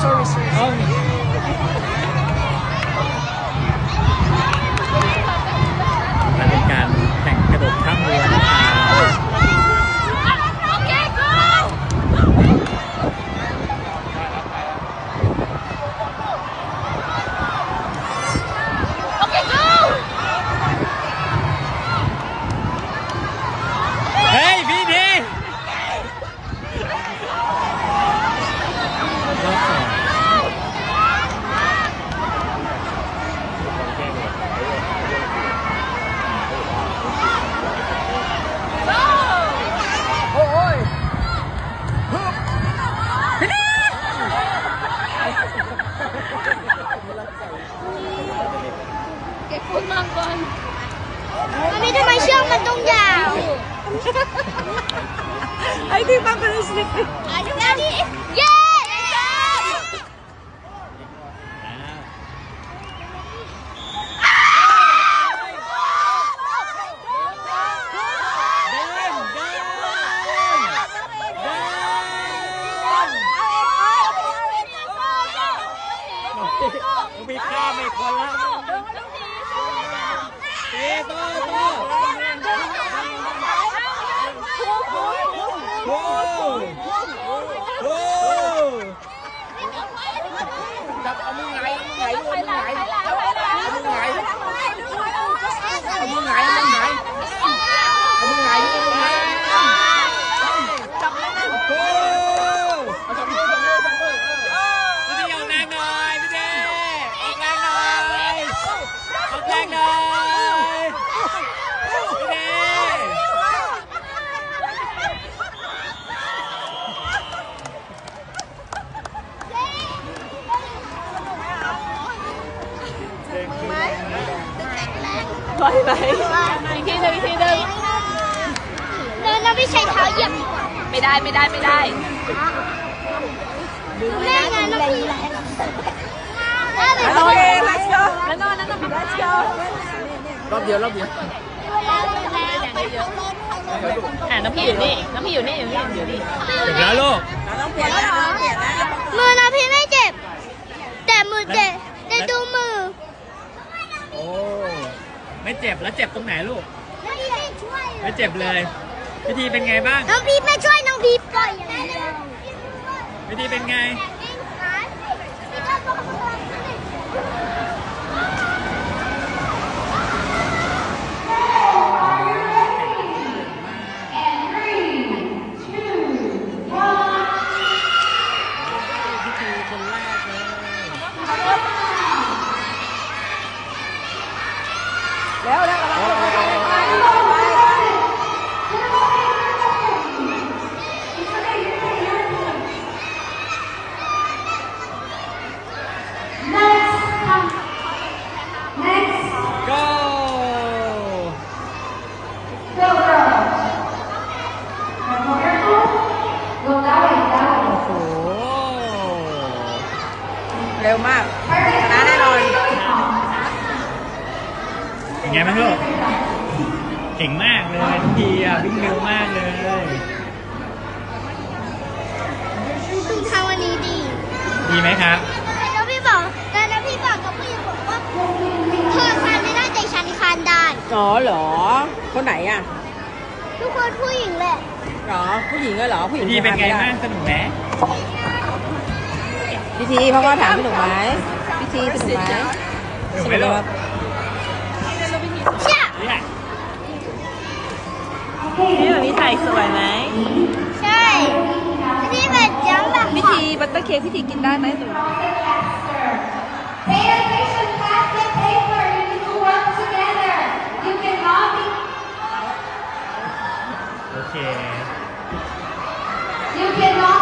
services. Um, özledim. เอามือไงเอามือไงเอา vậy thì thi đi thi đi nó nó biết chạy thở gì mày đai mày đai mày đai Nên là nó bị Hello em, let's go. Let's go. Lóc vô, lóc vô. À, nó hiểu nè, nó hiểu nè, nó hiểu nè. Được rồi luôn. Nó hiểu rồi. จ็บแล้วเจ็บตรงไหนลูกน้องพี่ไม่ช่วยไม่เจ็บเลยพิธีเป็นไงบ้างน้องพี่ไม่ช่วยน้องพี่ปล่อยอย่างนี้พิธีเป็นไง 来我看看 เก่งมากเลยพิธีอะวิ่งเร็วมากเลยคุณทำวันนี้ดี ดีไหมครับแต่น้องพี่บอกแต่น้องพี่บอกกับผู้หญิงบอกว่าเธอคานไม่ได้แต่ฉันคานได้อ๋อเหรอ คนไหนอะ ทุกคนผู้หญิงแหละเหรอผู้หญิงก็เหรอผู้หญิพิงธีเป็นไงทำม่ด้บ้างสนุกไหมพิธีพ่อก็ถามสนุกไหมพิธีสนุกไหมสนุกไหมลูกเชี่ยเนี่ยนี่แบบนี้ถ่ายสวยไหมใช่อันนี้แบบย้ำแบบพิธีบัตเตอร์เค้กพิธีกินได้ไหมสนุก Pay attention, plastic paper. You need to work together. You cannot be. โอเค You cannot